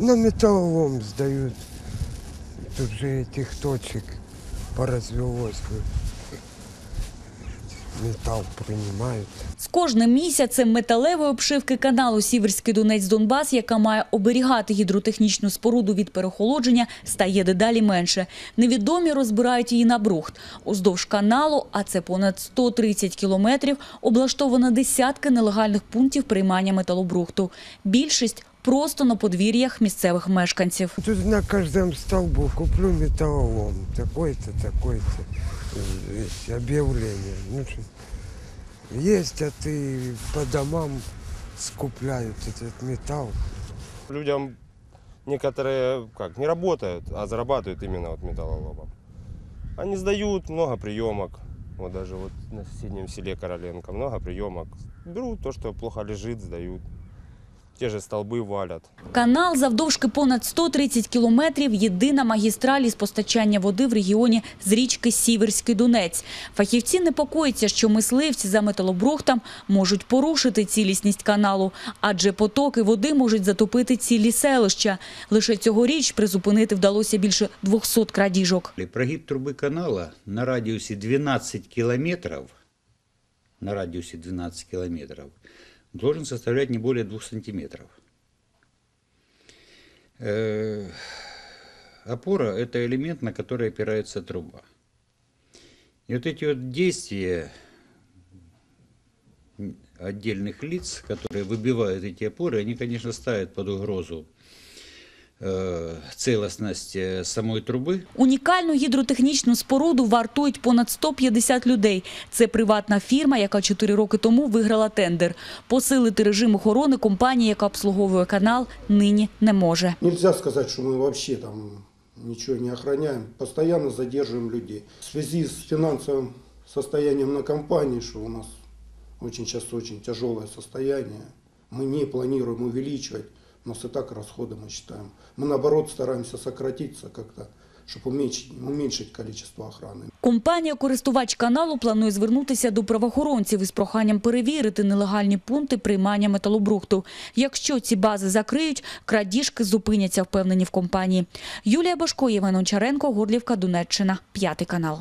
На металлолом сдают. Тут же этих точек поразвелось. Металл принимают. З кожним місяцем металевої обшивки каналу Сіверський Донець-Донбас, яка має оберігати гідротехнічну споруду від переохолодження, стає дедалі менше. Невідомі розбирають її на брухт. Уздовж каналу, а це понад 130 кілометрів, облаштовано десятки нелегальних пунктів приймання металобрухту. Більшість просто на подвір'ях місцевих мешканців. Тут на каждом столбу куплю металлолом. Такой-то, такой-то. Э, Есть объявление. Ну, что, ездят и по домам скупляют этот металл. Людям некоторые как не работают, а зарабатывают именно вот металлоломом. Они сдают много приемок. Вот даже вот на соседнем селе Короленко много приемок. Берут то, что плохо лежит, сдают. Те же столбы валят. Канал завдовжки понад 130 кілометрів – єдина магістраль із постачання води в регіоні з річки Сіверський Донець. Фахівці непокоїться, що мисливці за металобрухтом можуть порушити цілісність каналу, адже потоки води можуть затопити цілі селища. Лише цьогоріч призупинити вдалося більше 200 крадіжок. Прогиб трубы канала на радиусе 12 километров, на радиусе 12 километров, должен составлять не более 2 сантиметров. Э, Опора – это элемент, на который опирается труба. И вот эти вот действия отдельных лиц, которые выбивают эти опоры, они, конечно, ставят под угрозу э, целостность э, самой трубы, Унікальну гідротехнічну споруду вартують понад 150 людей. Це приватна фірма, яка 4 роки тому виграла тендер. Посилити режим охорони компанія, яка обслуговує канал, нині не може. Нельзя сказать, что мы вообще там ничего не охраняем. Постоянно задерживаем людей. В связи с финансовым состоянием на компании, что у нас очень сейчас очень тяжелое состояние, мы не планируем увеличивать. У нас и так расходы мы считаем. Мы наоборот стараемся сократиться как-то, чтобы уменьшить, уменьшить количество охраны. Компанія-користувач каналу планує звернутися до правоохоронців із проханням перевірити нелегальні пункти приймання металобрухту. Якщо ці бази закриють, крадіжки зупиняться, впевнені в компанії. Юлія Башко, Євген Ончаренко, Горлівка, Донеччина, п'ятий канал.